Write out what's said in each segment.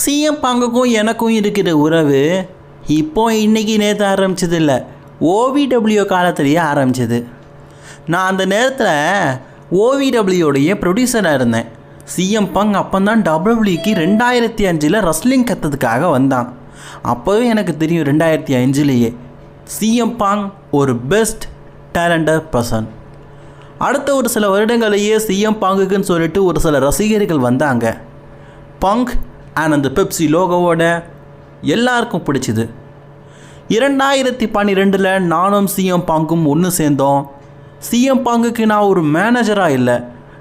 CM பங்குக்கும் எனக்கும் இருக்கிற உறவு இப்போ இன்னைக்கு நேற்று ஆரம்பிச்சது இல்லை ஓவிடபிள்யூ காலத்திலேயே ஆரம்பிச்சது. நான் அந்த நேரத்தில் ஓவிடபிள்யூடைய ப்ரொடியூசராக இருந்தேன். சிஎம் பங் தான் டபிள்யூக்கு ரெண்டாயிரத்தி அஞ்சில் ரஸ்லிங் கற்றுறதுக்காக வந்தான். அப்போவே எனக்கு தெரியும் ரெண்டாயிரத்தி அஞ்சுலேயே சிஎம் பாங் ஒரு பெஸ்ட் டேலண்டட் பர்சன் அடுத்த ஒரு சில வருடங்களையே சிஎம் பாங்குக்குன்னு சொல்லிட்டு ஒரு சில ரசிகர்கள் வந்தாங்க. பங்க் அண்ட் அந்த பெப்சி லோகோவோட எல்லாருக்கும் பிடிச்சிது. இரண்டாயிரத்தி பன்னிரெண்டில் நானும் சிஎம் பாங்கும் ஒன்று சேர்ந்தோம். சிஎம் பாங்குக்கு நான் ஒரு மேனேஜராக இல்லை.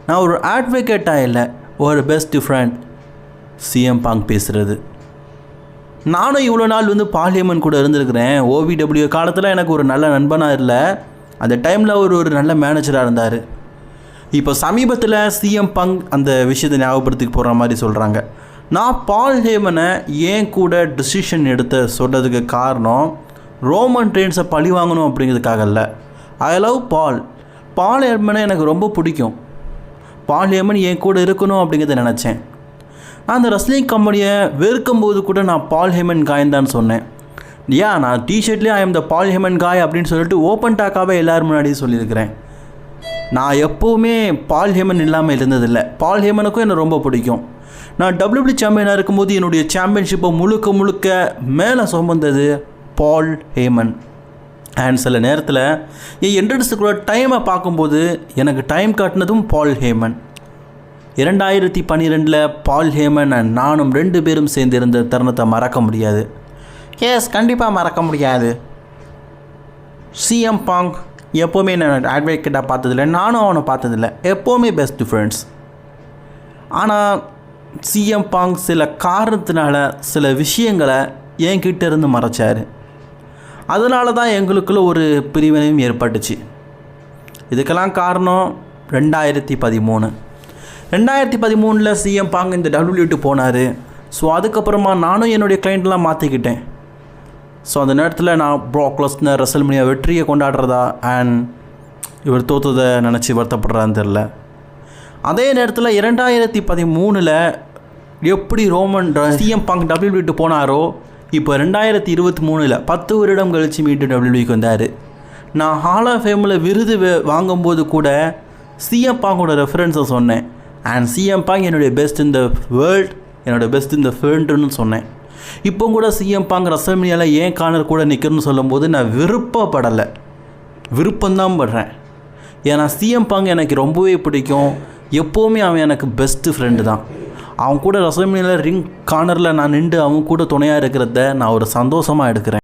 நான் ஒரு அட்வொகேட்டாக இல்லை. ஒரு பெஸ்ட் ஃப்ரெண்ட் சிஎம் பாங் பேசுகிறது நானும் இவ்வளோ நாள் வந்து பார்லிமெண்ட் கூட இருந்திருக்கிறேன். ஓவிடபிள்யூ காலத்தில் எனக்கு ஒரு நல்ல நண்பனாக இல்லை. அந்த டைமில் அவர் ஒரு நல்ல மேனேஜராக இருந்தார். இப்போ சமீபத்தில் சிஎம் பங் அந்த விஷயத்தை ஞாபகப்படுத்திக்கு போகிற மாதிரி சொல்கிறாங்க நான் பால் ஹேமனை ஏன் கூட டிசிஷன் எடுத்த சொல்கிறதுக்கு காரணம் ரோமன் ட்ரெயின்ஸை பழி வாங்கணும் அப்படிங்கிறதுக்காக இல்லை ஐ லவ் பால் பால் ஹேமனை எனக்கு ரொம்ப பிடிக்கும். பால் ஹேமன் என் கூட இருக்கணும் அப்படிங்கிறத நினச்சேன். நான் அந்த ரஸ்லிங் கம்பெனியை வெறுக்கும் போது கூட நான் பால் ஹேமன் காயந்தான்னு தான் சொன்னேன். ஏன் நான் டிஷர்ட்லேயே ஐ எம் த பால் ஹேமன் காய் அப்படின்னு சொல்லிட்டு ஓப்பன் டாக்காகவே எல்லோரும் முன்னாடியும் சொல்லியிருக்கிறேன். நான் எப்போவுமே பால் ஹேமன் இல்லாமல் இருந்ததில்லை. பால் ஹேமனுக்கும் என்னை ரொம்ப பிடிக்கும். நான் டபிள்யூபி சாம்பியனாக இருக்கும்போது என்னுடைய சாம்பியன்ஷிப்பை முழுக்க முழுக்க மேலே சுமந்தது பால் ஹேமன். அண்ட் சில நேரத்தில் என் என்ட்ரன்ஸுக்குள்ள டைமை பார்க்கும்போது எனக்கு டைம் காட்டினதும் பால் ஹேமன். இரண்டாயிரத்தி பன்னிரெண்டில் பால் ஹேமன் அண்ட் நானும் ரெண்டு பேரும் சேர்ந்து இருந்த தருணத்தை மறக்க முடியாது. எஸ் கண்டிப்பாக மறக்க முடியாது. சிஎம் பாங் எப்போவுமே நான் அட்வொகேட்டாக பார்த்ததில்ல. நானும் அவனை பார்த்ததில்ல. எப்போவுமே பெஸ்ட் ஃப்ரெண்ட்ஸ் ஆனால் சிஎம் பாங் சில காரணத்தினால சில விஷயங்களை என்கிட்ட இருந்து மறைச்சார். அதனால தான் எங்களுக்குள்ள ஒரு பிரிவினையும் ஏற்பட்டுச்சு. இதுக்கெல்லாம் காரணம் ரெண்டாயிரத்தி பதிமூணு. ரெண்டாயிரத்தி பதிமூணில் சிஎம் பாங் இந்த டபிள்யூட்டு போனார். ஸோ அதுக்கப்புறமா நானும் என்னுடைய கிளைண்ட்லாம் மாற்றிக்கிட்டேன் ஸோ அந்த நேரத்தில் நான் ப்ராக்லஸ்னர் ரசல்மனியா வெற்றியை கொண்டாடுறதா அண்ட் இவர் தோத்ததை நினச்சி வருத்தப்படுறான்னு தெரில அதே நேரத்தில் இரண்டாயிரத்தி பதிமூணில் எப்படி ரோமன் சிஎம் பங்க் டபிள்யூ விட்டு போனாரோ இப்போ ரெண்டாயிரத்தி இருபத்தி மூணில் பத்து வருடம் கழித்து மீண்டும் டபிள்யூபிக்கு வந்தார். நான் ஹால் ஆஃப் ஃபேமில் விருது வாங்கும்போது கூட சிஎம் பாங்கோட ரெஃபரன்ஸை சொன்னேன். அண்ட் சிஎம் பாங் என்னுடைய பெஸ்ட் இன் த வேர்ல்ட் என்னோட பெஸ்ட் இன் த ஃபேண்ட்னு சொன்னேன். இப்போ கூட சிஎம் பாங் ரசல்மனியாவில் ஏன் கார்னர் கூட நிற்கணும்னு சொல்லும்போது நான் விருப்பப்படலை. விருப்பம்தான் படுறேன். ஏன்னா சிஎம் பாங் எனக்கு ரொம்பவே பிடிக்கும். எப்போவுமே அவன் எனக்கு பெஸ்ட்டு ஃப்ரெண்டு தான். அவன் கூட ரசல்மனியில் ரிங் கார்னரில் நான் நின்று அவன் கூட துணையாக இருக்கிறத நான் ஒரு சந்தோஷமாக எடுக்கிறேன்.